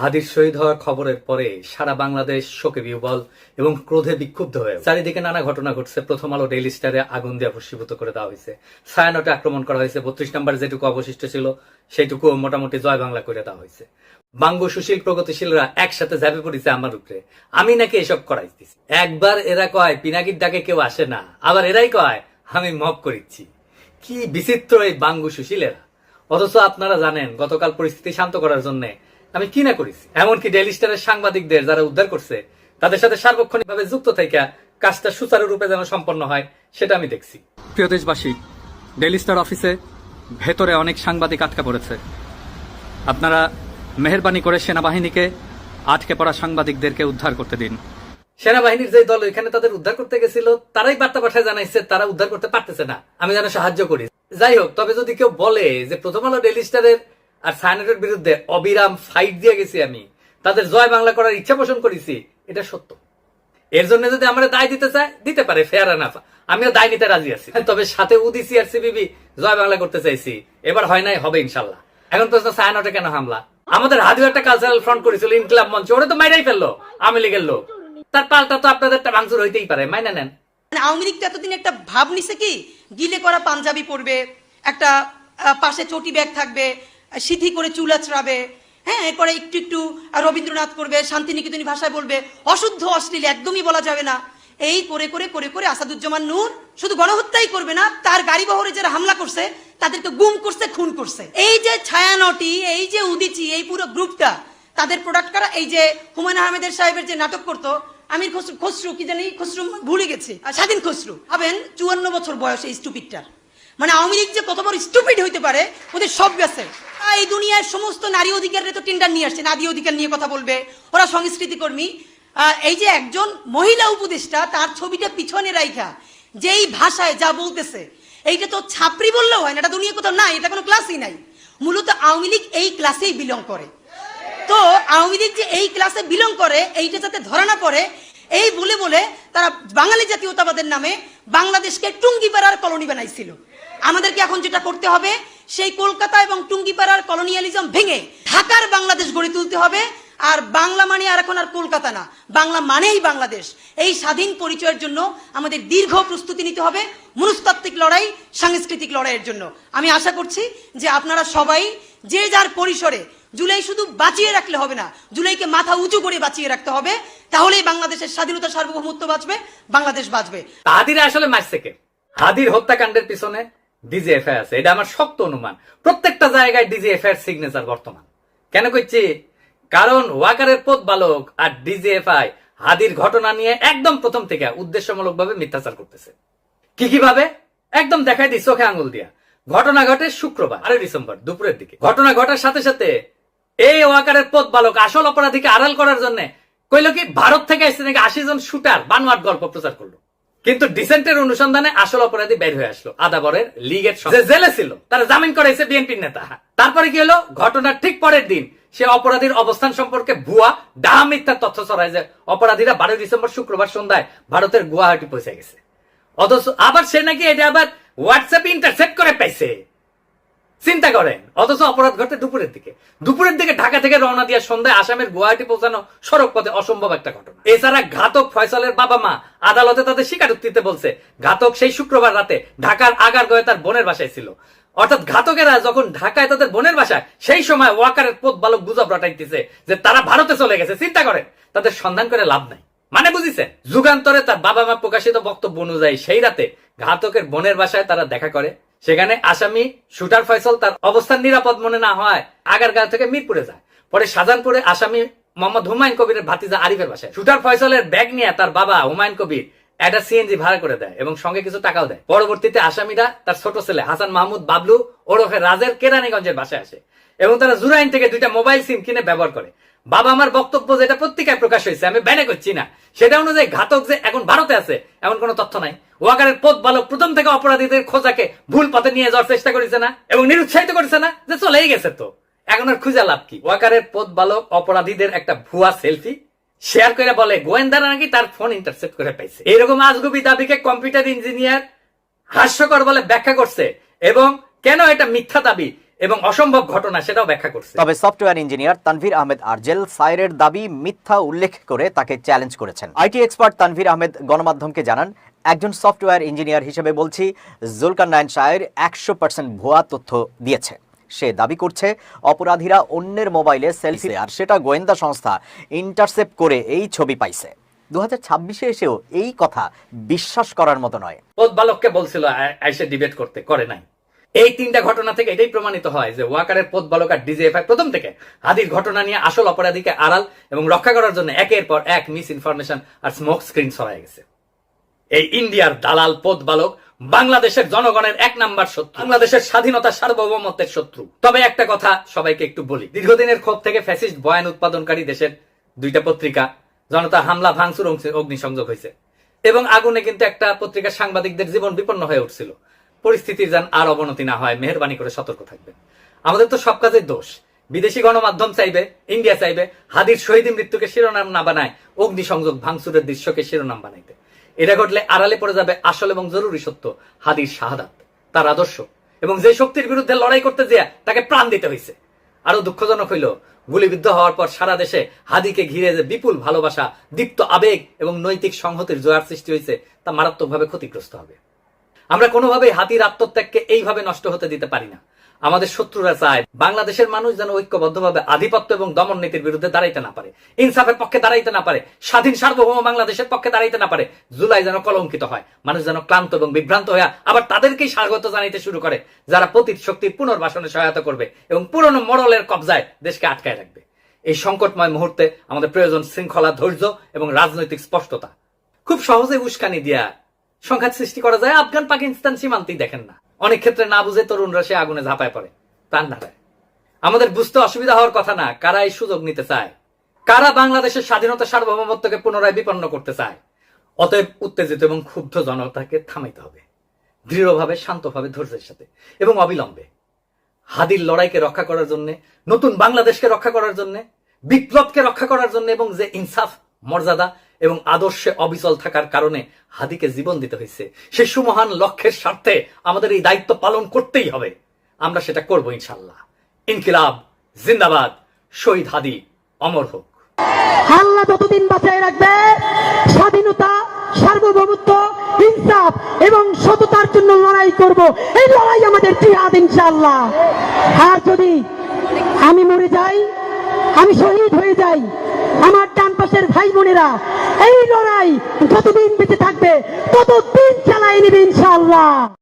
হাদির শহীদ হওয়ার খবরের পরে সারা বাংলাদেশ শোকে বিহবল এবং ক্রোধে বিক্ষুব্ধ হয়ে চারিদিকে নানা ঘটনা ঘটছে। প্রথম আলো ডেইলি স্টারে আগুন দিয়ে ভস্মীভূত করে দেওয়া হয়েছে। ছায়ানটে আক্রমণ করা হয়েছে। বত্রিশ নম্বর যেটুকু অবশিষ্ট ছিল সেটুকু মোটামুটি জয় বাংলা করে দেওয়া হয়েছে। বাঙ্গ সুশীল প্রগতিশীলরা একসাথে ঝাঁপে পড়েছে আমার উপরে। আমি নাকি এসব করাইতেছি একবার এরা কয়, পিনাকির ডাকে কেউ আসে না। আবার এরাই কয়, আমি মপ করিচ্ছি। কি বিচিত্র এই বাঙ্গু সুশীলেরা। অথচ আপনারা জানেন, গতকাল পরিস্থিতি শান্ত করার জন্য আমি কি না করেছি? এমনকি ডেইলি স্টারের সাংবাদিকদের যারা উদ্ধার করছে তাদের সাথে সার্বক্ষণিকভাবে যুক্ত থেকে কাজটা সুচারুরূপে যেন সম্পন্ন হয় সেটা আমি দেখছি। প্রিয় দেশবাসী ডেইলি স্টার অফিসে ভেতরে অনেক সাংবাদিক আটকা পড়েছে। আপনারা মেহরবানি করে সেনাবাহিনীকে আটকে পড়া সাংবাদিকদেরকে উদ্ধার করতে দিন। সেনাবাহিনীর যে দল এখানে তাদের উদ্ধার করতে গেছিল তারাই বার্তা পাঠায় জানাইছে তারা উদ্ধার করতে পারতেছে না। আমি যেন সাহায্য করি। যাই হোক তবে যদি কেউ বলে যে প্রথম আলো ডেলি স্টারের আর সায়নেটের বিরুদ্ধে অবিরাম ফাইট দিয়ে গেছি আমি। তাদের জয় বাংলা করার ইচ্ছা পোষণ করেছি এটা সত্য। এর জন্য যদি আমরা দায় দিতে চায় দিতে পারে ফেয়ার এনাফ আমিও দায় নিতে রাজি আছি। তবে সাথে উদিসি আর সিবিবি জয় বাংলা করতে চাইছি। এবার হয় নাই হবে ইনশাল্লাহ। এখন প্রশ্ন সায়ানটে কেন হামলা? আমাদের হাদিও একটা কালচারাল ফ্রন্ট করেছিল ইনকলাব মঞ্চ। ওরা তো মাইরাই ফেলল আমি লীগের লোক। তার পাল্টা তো আপনাদের ভাঙচুর হইতেই পারে মাইনা নেন। মানে আওয়ামী লীগ তো এতদিন একটা ভাব নিছে কি গিলে করা পাঞ্জাবি পরবে একটা পাশে চটি ব্যাগ থাকবে সিথি করে চুল আঁচড়াবে হ্যাঁ এরপরে একটু একটু রবীন্দ্রনাথ করবে, শান্তিনিকেতনী ভাষায় বলবে, অশুদ্ধ, অশ্লীল, একদমই বলা যাবে না। এই করে করে করে করে আসাদুজ্জামান নূর শুধু গণহত্যাই করবে না, তার গাড়ি বহরে যারা হামলা করছে, তাদেরকে গুম করছে, খুন করছে। এই যে ছায়ানটি, এই যে উদিচি, এই পুরো গ্রুপটা, তাদের প্রোডাক্ট করা? এই যে হুমায়ুন আহমেদের সাহেবের যে নাটক করতো, আমির খসরু খসরু, কি জানি, খসরু ভুলে গেছে স্বাধীন খসরু। হবেন চুয়ান্ন বছর বয়সে স্টুপিডটার মানে আওয়ামী লীগ যে কত বড় স্টুপিড হইতে পারে, ওদের সব গেছে। এই দুনিয়ার সমস্ত নারী অধিকারের তো টেন্ডার নিয়ে আসছে, নারী অধিকার নিয়ে কথা বলবে, ওরা সংস্কৃতি কর্মী। এই যে একজন মহিলা উপদেষ্টা, তার ছবিটা পিছনে রাইখা, যেই ভাষায় যা বলতেছে, এইটা তো ছাপরি বললেও হয় না, এটা দুনিয়া কোথাও নাই, এটা কোনো ক্লাসই নাই। মূলত আওয়ামী লীগ এই ক্লাসেই বিলং করে। তো আওয়ামী লীগ যে এই ক্লাসে বিলং করে, এইটা যাতে ধরা না পড়ে, এই বলে বলে তারা বাঙালি জাতীয়তাবাদের নামে বাংলাদেশকে টুঙ্গিপাড়ার কলোনি বানাইছিল। আমাদেরকে এখন যেটা করতে হবে, সেই কলকাতা এবং টুঙ্গিপাড়ার কলোনিয়ালিজম ভেঙে ঢাকার বাংলাদেশ গড়ে তুলতে হবে। আর বাংলা মানে আর এখন আর কলকাতা না, বাংলা মানেই বাংলাদেশ। এই স্বাধীন পরিচয়ের জন্য আমাদের দীর্ঘ প্রস্তুতি নিতে হবে মনস্তাত্ত্বিক লড়াই, সাংস্কৃতিক লড়াইয়ের জন্য। আমি আশা করছি যে আপনারা সবাই যে যার পরিসরে জুলাই শুধু বাঁচিয়ে রাখলে হবে না, জুলাইকে মাথা উঁচু করে বাঁচিয়ে রাখতে হবে, তাহলেই বাংলাদেশের স্বাধীনতা সার্বভৌমত্ব বাঁচবে, বাংলাদেশ বাঁচবে। হাদিরা আসলে মারছে কে? হাদির হত্যাকাণ্ডের পিছনে ডিজিএফআই আছে এটা আমার শক্ত অনুমান। প্রত্যেকটা জায়গায় ডিজিএফআই এর সিগনেচার বর্তমান। কেন কইছি কারণ ওয়াকারের পথ বালক আর ডিজিএফআই হাদির ঘটনা নিয়ে একদম প্রথম থেকে উদ্দেশ্যমূলক ভাবে মিথ্যাচার করতেছে। কি কীভাবে একদম দেখাই দিই চোখে আঙুল দিয়া। ঘটনা ঘটে শুক্রবার, আরে ডিসেম্বর, দুপুরের দিকে। ঘটনা ঘটার সাথে সাথে এই ওয়াকারের পথ বালক আসল অপরাধীকে আড়াল করার জন্য কইল কি, ভারত থেকে এসে নাকি আশি জন শুটার, বানোয়াট গল্প প্রচার করল। কিন্তু ডিসেন্টের অনুসন্ধানে আসল অপরাধী বের হয়ে আসলো। আদাবরের লিগের। যে জেলে ছিল। তারা জামিন করেছে বিএনপির নেতা। তারপরে কি হলো? ঘটনার ঠিক পরের দিন সে অপরাধীর অবস্থান সম্পর্কে ভুয়া ডাহা মিথ্যা তথ্য ছড়ায় যে অপরাধীরা বারোই ডিসেম্বর শুক্রবার সন্ধ্যায় ভারতের গুয়াহাটি পৌঁছে গেছে। অথচ আবার সে নাকি এটা আবার হোয়াটসঅ্যাপ ইন্টারসেপ্ট করে পাইছে। চিন্তা করেন। অথচ অপরাধ ঘটে দুপুরের দিকে। দুপুরের দিকে ঢাকা থেকে রওনা দিয়ে সন্ধ্যায় আসামের গুয়াহাটি পৌঁছানো সড়ক পথে অসম্ভব একটা ঘটনা। এছাড়া ঘাতক ফয়সালের বাবা মা আদালতে তাদের স্বীকারোক্তিতে বলছে, ঘাতক সেই শুক্রবার রাতে ঢাকার আগার গয়ে তার বোনের বাসায় ছিল। অর্থাৎ ঘাতকেরা যখন ঢাকায় তাদের বোনের বাসায়, সেই সময় ওয়াকারের পথ বালক গুজব রটাইতেছে যে তারা ভারতে চলে গেছে। চিন্তা করেন, তাদের সন্ধান করে লাভ নাই। মানে বুঝিছে যুগান্তরে তার বাবা মা প্রকাশিত বক্তব্য অনুযায়ী সেই রাতে ঘাতকের বোনের বাসায় তারা দেখা করে সেখানে আসামি শুটার ফয়সল তার অবস্থান নিরাপদ মনে না হয়, আগারগাঁও থেকে মিরপুরে যায়। পরে শাহজাহানপুরে আসামি মোহাম্মদ হুমায়ুন কবিরের ভাতিজা আরিফের বাসায়। শুটার ফয়সলের ব্যাগ নিয়ে তার বাবা হুমায়ুন কবির একটা সিএনজি ভাড়া করে দেয় এবং সঙ্গে কিছু টাকাও দেয়। পরবর্তীতে আসামিরা তার ছোট ছেলে হাসান মাহমুদ বাবলু ওরফে রাজের কেরানীগঞ্জের বাসায় আসে এবং তারা জুরাইন থেকে দুইটা মোবাইল সিম কিনে ব্যবহার করে। বাবা আমার বক্তব্য যেটা পত্রিকায় প্রকাশ হয়েছে, আমি ব্যানে করছি না। সেটা অনুযায়ী ঘাতক যে এখন ভারতে আছে, এমন কোনো তথ্য নাই। ওয়াকারের পথ বালক প্রথম থেকে অপরাধীদের খোঁজাকে ভুল পথে নিয়ে যাওয়ার চেষ্টা করেছে না, এবং নিরুৎসাহিত করেছে না যে চলেই গেছে তো। এখন আর খুঁজে লাভ কি? ওয়াকারের পথ বালক অপরাধীদের একটা ভুয়া সেলফি শেয়ার করে বলে, গোয়েন্দারা নাকি তার ফোন ইন্টারসেপ্ট করে পাইছে। এরকম আজগুবি দাবিকে কম্পিউটার ইঞ্জিনিয়ার হাস্যকর বলে ব্যাখ্যা করছে, এবং কেন এটা মিথ্যা দাবি? এবং অসম্ভব ঘটনা সেটাও ব্যাখ্যা করছে। তবে সফটওয়্যার ইঞ্জিনিয়ার তানভীর আহমেদ আরজেল সাইরের দাবি মিথ্যা উল্লেখ করে তাকে চ্যালেঞ্জ করেছেন। আইটি এক্সপার্ট তানভীর আহমেদ গণমাধ্যমকে জানান একজন সফটওয়্যার ইঞ্জিনিয়ার হিসেবে বলছি জুলকার নাইন শায়ের একশো পার্সেন্ট ভুয়া তথ্য দিয়েছে। সে দাবি করছে অপরাধীরা অন্যের মোবাইলে সেলফি আর সেটা গোয়েন্দা সংস্থা ইন্টারসেপ্ট করে এই ছবি পাইছে। দু হাজার ছাব্বিশে এসেও এই কথা বিশ্বাস করার মতো নয়। বালককে বলছিল আইসে ডিবেট করতে করে নাই। এই তিনটা ঘটনা থেকে এটাই প্রমাণিত হয় যে ওয়াকারের পদ বালক আর ডিজিএফআই প্রথম থেকে হাদির ঘটনা নিয়ে আসল অপরাধীকে আড়াল এবং রক্ষা করার জন্য একের পর এক মিস ইনফরমেশন আর স্মোক স্ক্রিন ছড়ায় গেছে। এই ইন্ডিয়ার দালাল পদ বালক বাংলাদেশের জনগণের এক নাম্বার শত্রু। বাংলাদেশের স্বাধীনতা সার্বভৌমত্বের শত্রু। তবে একটা কথা সবাইকে একটু বলি। দীর্ঘদিনের ক্ষোভ থেকে ফ্যাসিস্ট বয়ান উৎপাদনকারী দেশের দুইটা পত্রিকা জনতা হামলা, ভাঙচুর, অগ্নিসংযোগ হয়েছে। এবং আগুনে কিন্তু একটা পত্রিকার সাংবাদিকদের জীবন বিপন্ন হয়ে উঠছিল। পরিস্থিতির যেন আর অবনতি না হয়, মেহরবানি করে সতর্ক থাকবেন। আমাদের তো সব কাজের দোষ। বিদেশি গণমাধ্যম চাইবে, ইন্ডিয়া চাইবে, হাদির শহীদ মৃত্যুকে শিরোনাম না বানায়, অগ্নিসংযোগ ভাঙচুরের দৃশ্যকে শিরোনাম বানাইতে। এটা ঘটলে আড়ালে পড়ে যাবে আসল এবং জরুরি সত্য, হাদির শাহাদাত, তার আদর্শ। এবং যে শক্তির বিরুদ্ধে লড়াই করতে যেয়া, তাকে প্রাণ দিতে হয়েছে আরও দুঃখজনক হইল, গুলিবিদ্ধ হওয়ার পর সারা দেশে হাদিকে ঘিরে যে বিপুল ভালোবাসা, দীপ্ত আবেগ এবং নৈতিক সংহতির জোয়ার সৃষ্টি হয়েছে তা মারাত্মকভাবে ক্ষতিগ্রস্ত হবে। আমরা কোনোভাবেই হাতির আত্মত্যাগকে এইভাবে নষ্ট হতে দিতে পারি না। আমাদের শত্রুরা চায় বাংলাদেশের মানুষ যেন ঐক্যবদ্ধভাবে আধিপত্য এবং দমন নীতির বিরুদ্ধে দাঁড়াইতে না পারে। ইনসাফের পক্ষে দাঁড়াইতে না পারে। স্বাধীন সার্বভৌম বাংলাদেশের পক্ষে দাঁড়াইতে না পারে। জুলাই যেন কলঙ্কিত হয়। মানুষ যেন ক্লান্ত এবং বিভ্রান্ত হয়ে আবার তাদেরকেই স্বাগত জানাইতে শুরু করে, যারা পতীত শক্তির পুনর্বাসনে সহায়তা করবে এবং পুরনো মরলের কবজায় দেশকে আটকায় রাখবে। এই সংকটময় মুহূর্তে আমাদের প্রয়োজন শৃঙ্খলা ধৈর্য এবং রাজনৈতিক স্পষ্টতা। খুব সহজে উস্কানি দিয়া সংঘাত সৃষ্টি করা যায়, আফগান পাকিস্তান সীমান্তেই দেখেন না। অনেক ক্ষেত্রে না বুঝে তরুণরা সে আগুনে ঝাঁপায় পড়ে, প্রাণ হারায়। আমাদের বুঝতে অসুবিধা হওয়ার কথা না, কারা এই সুযোগ নিতে চায়? কারা বাংলাদেশের স্বাধীনতা সার্বভৌমত্বকে পুনরায় বিপন্ন করতে চায়? অতএব উত্তেজিত এবং ক্ষুব্ধ জনতাকে থামাইতে হবে। দৃঢ়ভাবে, শান্তভাবে, ধৈর্যের সাথে এবং অবিলম্বে। হাদির লড়াইকে রক্ষা করার জন্য, নতুন বাংলাদেশকে রক্ষা করার জন্য, বিপ্লবকে রক্ষা করার জন্য এবং যে ইনসাফ, মর্যাদা এবং আদর্শে অবিচল থাকার কারণে হাদিকে জীবন দিতে হয়েছে। সে সুমহান লক্ষ্যের স্বার্থে আমাদের এই দায়িত্ব পালন করতেই হবে। আমরা সেটা করব ইনশাল্লাহ ইনকিলাব, জিন্দাবাদ, শহীদ হাদি, অমর হোক। আল্লাহ যতদিন বাঁচায় রাখবে, স্বাধীনতা, সার্বভৌমত্ব, ইনসাফ এবং সততার জন্য লড়াই করব। এই লড়াই আমাদের জিহাদ ইনশাআল্লাহ। আর যদি আমি মরে যাই আমি শহীদ হয়ে যাই। আমার ডান পাশের ভাই বোনেরা, এই লড়াই যতদিন বেঁচে থাকবে, ততদিন চালাই নেবে ইনশাআল্লাহ।